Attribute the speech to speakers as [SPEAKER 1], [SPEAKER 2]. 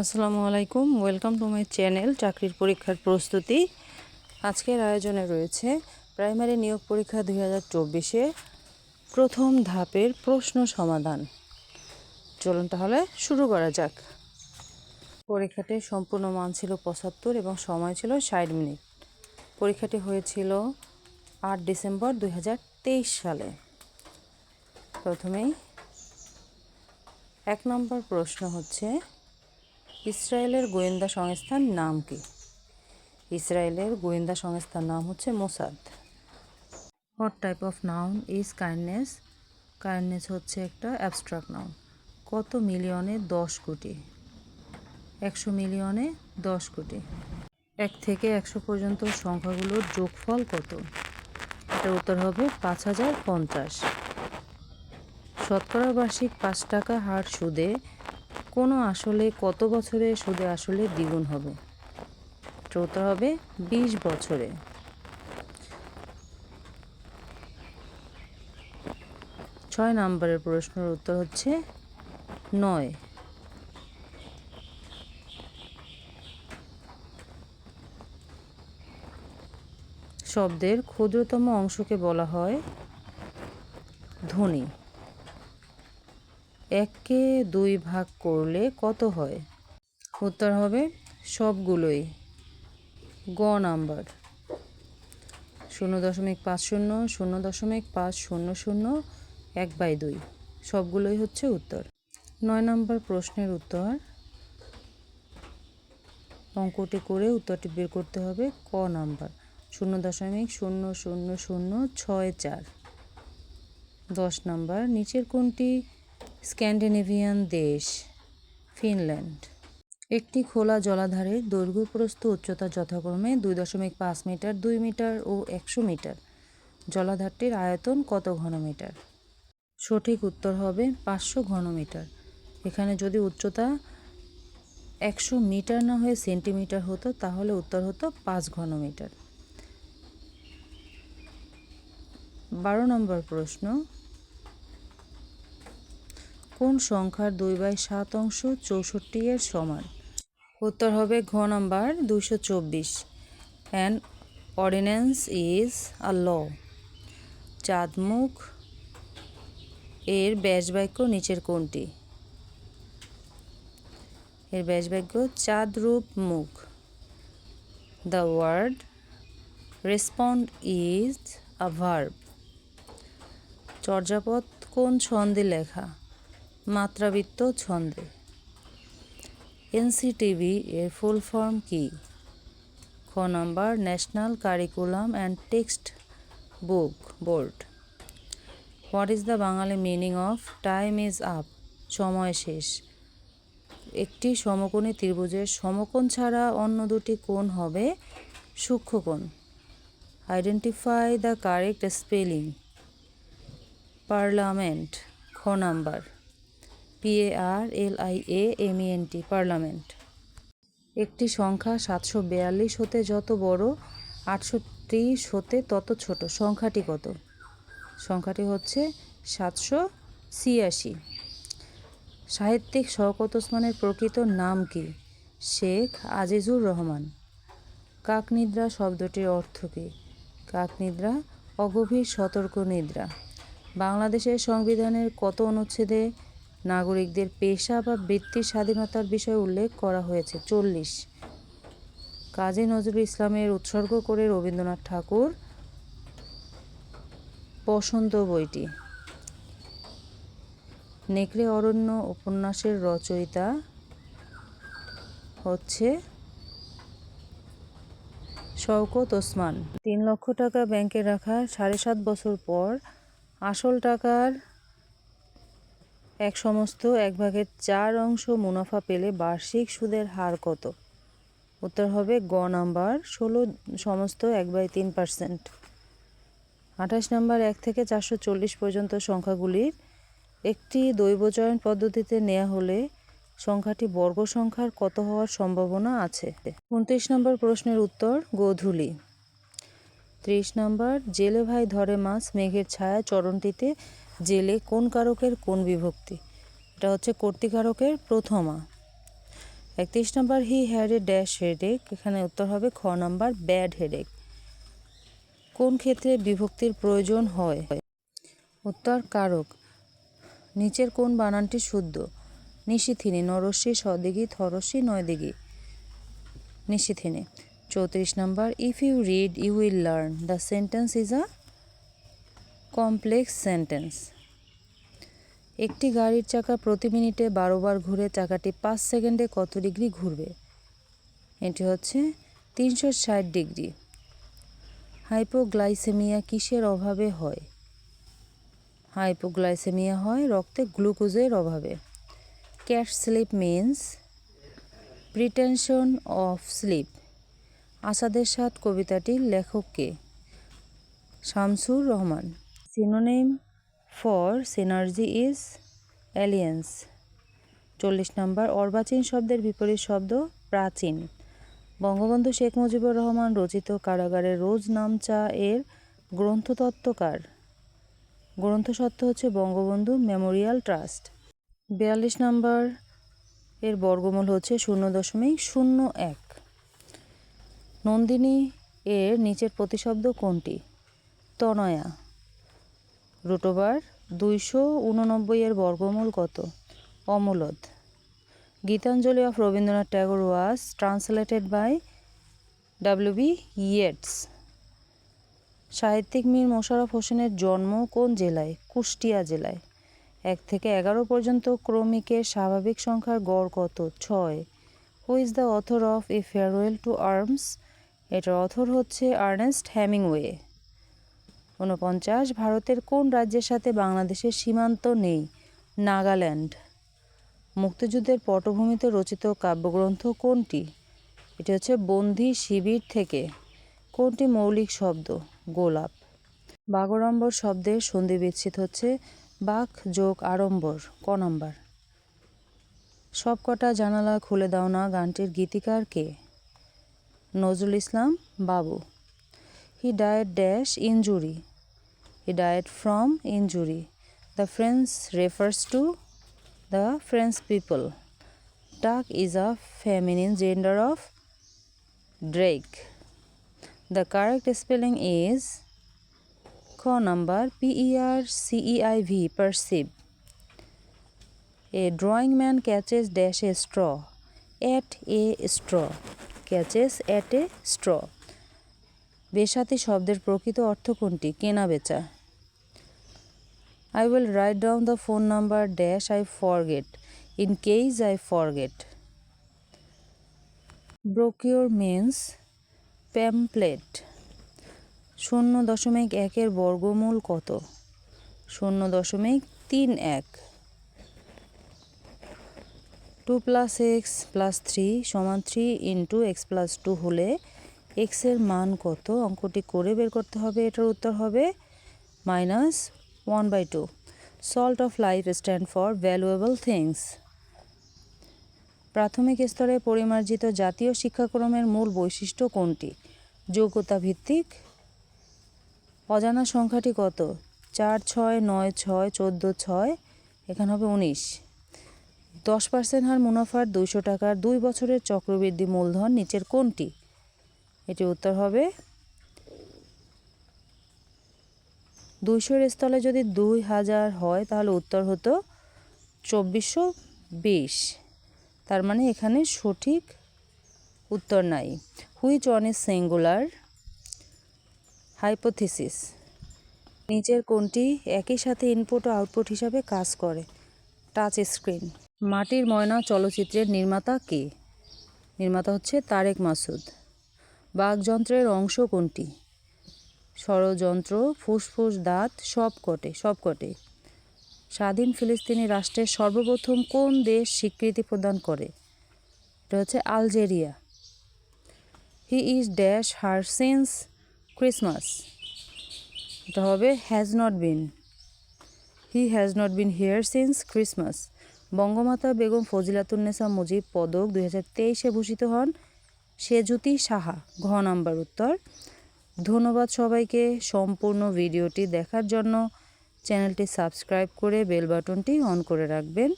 [SPEAKER 1] আসসালামু আলাইকুম, welcome to my channel চাকরির পরীক্ষার প্রস্তুতি। আজকের আয়োজনে রয়েছে প্রাইমারি নিয়োগ পরীক্ষা দুই হাজার চব্বিশে প্রথম ধাপের প্রশ্ন সমাধান। চলুন তাহলে শুরু করা যাক। পরীক্ষাটির সম্পূর্ণ মান ছিল পঁচাত্তর এবং সময় ছিল ষাট মিনিট। পরীক্ষাটি হয়েছিল আট ডিসেম্বর দুই হাজার তেইশ সালে। প্রথমেই এক নম্বর প্রশ্ন হচ্ছে ইসরায়েলের গোয়েন্দা সংস্থার নাম কি? ইসরায়েলের গোয়েন্দা সংস্থার নাম হচ্ছে Mossad. What type of noun is kindness kindness হচ্ছে একটা অ্যাবস্ট্রাক্ট নাউন কত মিলিয়নে দশ কোটি? একশো মিলিয়নে দশ কোটি। এক থেকে একশো পর্যন্ত সংখ্যাগুলোর যোগফল কত? এটার উত্তর হবে পাঁচ হাজার পঞ্চাশ। শতকরা বার্ষিক পাঁচ টাকা হার সুদে কোনো আসলে কত বছরে সুদে আসলে দ্বিগুণ হবে? উত্তর হবে বিশ বছরে। ছয় নম্বরের প্রশ্নের উত্তর হচ্ছে নয়। শব্দের ক্ষুদ্রতম অংশকে বলা হয় ধ্বনি। এককে দুই ভাগ করলে কত হয়? উত্তর হবে সবগুলোই। গ নাম্বার। শূন্য দশমিক পাঁচ শূন্য শূন্য দশমিক পাঁচ শূন্য শূন্য, এক বাই দুই। সবগুলোই হচ্ছে উত্তর। নয় নম্বর প্রশ্নের উত্তর। অঙ্কটি করে উত্তরটি বের করতে হবে ক নাম্বার। শূন্য দশমিক শূন্য শূন্য শূন্য ছয় চার। দশ নাম্বার, নিচের কোনটি স্ক্যান্ডিনেভিয়ান দেশ, ফিনল্যান্ড। একটি খোলা জলাধারের দৈর্ঘ্য প্রস্থ উচ্চতা যথাক্রমে দুই দশমিক পাঁচ মিটার, দুই মিটার ও একশো মিটার। জলাধারটির আয়তন কত ঘনমিটার? সঠিক উত্তর হবে পাঁচশো ঘনমিটার। এখানে যদি উচ্চতা একশো মিটার না হয়ে সেন্টিমিটার হতো, তাহলে উত্তর হতো পাঁচ ঘনমিটার। বারো নম্বর প্রশ্ন কোন সংখ্যার দুই বাই সাত অংশ চৌষট্টি এর সমান? উত্তর হবে ঘ নম্বর দুশো চব্বিশ। An ordinance is a law চাঁদমুখ এর ব্যাসবাক্য নিচের কোনটি? এর ব্যাসবাক্য চাঁদরূপ মুখ the word respond is a verb Charyapada কোন ছন্দে লেখা? মাত্রাবৃত্ত ছন্দে। এনসিটিভি এর ফুল ফর্ম কি? খ number, national curriculum and text book board. What is the Bengali meaning of time is up, সময় শেষ। একটি সমকোণী ত্রিভুজের সমকোণ ছাড়া অন্য দুটি কোণ হবে সূক্ষ্মকোণ। Identify the correct spelling parliament খ number. P A R L I A M N parliament একটি সংখ্যা সাতশো বিয়াল্লিশ হতে যত বড় ত্রিশ হতে তত ছোট। সংখ্যাটি কত? সংখ্যাটি হচ্ছে সাতশো ছিয়াশি। সাহিত্যিক শওকত ওসমানের প্রকৃত নাম কি? শেখ আজিজুর রহমান। কাকনিদ্রা শব্দটির অর্থ কী? কাকনিদ্রা, অগভীর সতর্ক নিদ্রা বাংলাদেশের সংবিধানের কত অনুচ্ছেদে নাগরিকদের পেশা বা বৃত্তির স্বাধীনতার বিষয়ে উল্লেখ করা হয়েছে। চল্লিশ। কাজী নজরুল ইসলামের উৎসর্গ করে রবীন্দ্রনাথ ঠাকুর বসন্ত বইটি। নেকড়ে অরণ্য উপন্যাসের রচয়িতা হচ্ছে শওকত ওসমান। তিন লক্ষ টাকা ব্যাংকে রাখা, সাড়ে সাত বছর পর আসল টাকার এক সমস্ত এক ভাগের চার অংশ মুনাফা পেলে বার্ষিক সুদের হার কত? উত্তর হবে গ নাম্বার, ষোলো সমস্ত এক বাই তিন পার্সেন্ট। আঠাশ নাম্বার, এক থেকে চারশো চল্লিশ পর্যন্ত সংখ্যাগুলির একটি দৈবচয়ন পদ্ধতিতে নেওয়া হলে সংখ্যাটি বর্গ সংখ্যার কত হওয়ার সম্ভাবনা আছে? উনত্রিশ নম্বর প্রশ্নের উত্তর, গোধূলি। ত্রিশ নম্বর, জেলে ভাই ধরে মাছ মেঘের ছায়া চরণটিতে জেলে কোন কারকের কোন বিভক্তি? এটা হচ্ছে কর্তিকারকের প্রথমা। একত্রিশ নম্বর he had a dash headache এখানে উত্তর হবে খ নম্বর ব্যাড হেডেক কোন ক্ষেত্রে বিভক্তির প্রয়োজন হয়? উত্তর, কারক। নিচের কোন বানানটি শুদ্ধ? নিশিথিনী নরস্বী সদিঘি থরস্বী নয়দিঘি। নিশিথিনী। চৌত্রিশ নম্বর if you read you will learn the sentence is a complex sentence. একটি গাড়ির চাকা প্রতি মিনিটে বারো বার ঘুরে চাকাটি পাঁচ সেকেন্ডে কত ডিগ্রি ঘুরবে? এটি হচ্ছে তিনশো ষাট ডিগ্রি। হাইপোগ্লাইসেমিয়া কিসের অভাবে হয়? হাইপোগ্লাইসেমিয়া হয় রক্তে গ্লুকোজের অভাবে। Cat sleep means pretension of sleep. আসাদের সাথ কবিতাটির লেখককে Shamsur Rahman. Synonym for synergy is alliance চল্লিশ নম্বর, অর্বাচীন শব্দের বিপরীত শব্দ প্রাচীন। বঙ্গবন্ধু শেখ মুজিবুর রহমান রচিত কারাগারে রোজ নামচা এর গ্রন্থতত্ত্বকার। গ্রন্থসত্ত্ব হচ্ছে বঙ্গবন্ধু মেমোরিয়াল ট্রাস্ট। বিয়াল্লিশ নম্বর, এর বর্গমূল হচ্ছে শূন্য দশমিক শূন্য এক। নন্দিনী এর নিচের প্রতিশব্দ কোনটি? তনয়া। রুটোবার দুইশো উননব্বই এর বর্গমূল কত? অমূলদ। Gitanjali of Rabindranath Tagore was translated by W B Yeats সাহিত্যিক মীর মোশাররফ হোসেনের জন্ম কোন জেলায়? কুষ্টিয়া জেলায়। এক থেকে এগারো পর্যন্ত ক্রমিকের স্বাভাবিক সংখ্যার গড় কত? ছয়। Who is the author of a farewell to arms এটার অথর হচ্ছে আর্নেস্ট হ্যামিংওয়ে ঊনপঞ্চাশ, ভারতের কোন রাজ্যের সাথে বাংলাদেশের সীমান্ত নেই? নাগাল্যান্ড। মুক্তিযুদ্ধের পটভূমিতে রচিত কাব্যগ্রন্থ কোনটি? এটি হচ্ছে বন্দি শিবির থেকে। কোনটি মৌলিক শব্দ? গোলাপ। বাগড়ম্বর শব্দের সন্ধি বিচ্ছিত হচ্ছে বাক যোগ আড়ম্বর, ক নাম্বার। সবকটা জানালা খুলে দাও না গানটির গীতিকার কে? নজরুল ইসলাম বাবু। He died dash injury. He died from injury. The French refers to the French people. Duck is a feminine gender of drake. The correct spelling is co number P E R C E I V perceive. A drawing man catches dash a straw at a straw catches at a straw. বেসাতি শব্দের প্রকৃত অর্থ কোনটি? কেনা বেচা। I will write down the phone number dash I forget in case I forget brochure means pamphlet শূন্য দশমিক একের বর্গমূল কত? শূন্য দশমিক তিন এক। Two plus x plus three সমান three into x plus two হলে এক্সের মান কত? অঙ্কটি করে বের করতে হবে। এটার উত্তর হবে minus one by two salt of life stand for valuable things প্রাথমিক স্তরে পরিমার্জিত জাতীয় শিক্ষাক্রমের মূল বৈশিষ্ট্য কোনটি? যোগ্যতা ভিত্তিক। অজানা সংখ্যাটি কত? চার, ছয়, নয়, ছয়, চোদ্দ, ছয়, এখানে হবে উনিশ। দশ পার্সেন্ট হার মুনাফার দুইশো টাকার দুই বছরের চক্রবৃদ্ধি মূলধন নিচের কোনটি? এটি উত্তর হবে দুইশোর স্থলে যদি দুই হাজার হয়, তাহলে উত্তর হতো চব্বিশশো বিশ। তার মানে এখানে সঠিক উত্তর নাই। Which one is singular hypothesis নিচের কোনটি একই সাথে ইনপুট ও আউটপুট হিসাবে কাজ করে। টাচ স্ক্রিন মাটির ময়না চলচ্চিত্রের নির্মাতা কে? নির্মাতা হচ্ছে তারেক মাসুদ। বাঘযন্ত্রের অংশ কোনটি? ষড়যন্ত্র, ফুসফুস, দাঁত, সব কটে সব কটে। স্বাধীন ফিলিস্তিনি রাষ্ট্রের সর্বপ্রথম কোন দেশ স্বীকৃতি প্রদান করে? এটা হচ্ছে Algeria. He is dash her since Christmas এটা হবে has not been he has not been here since Christmas Bangamata Begum Fazilatunnesa Mujib Padak দুই হাজার তেইশে ভূষিত হন সেজুতি সাহা, ঘ নম্বর উত্তর। ধন্যবাদ সবাইকে সম্পূর্ণ ভিডিওটি দেখার জন্য। চ্যানেলটি সাবস্ক্রাইব করে বেল বাটনটি অন করে রাখবেন।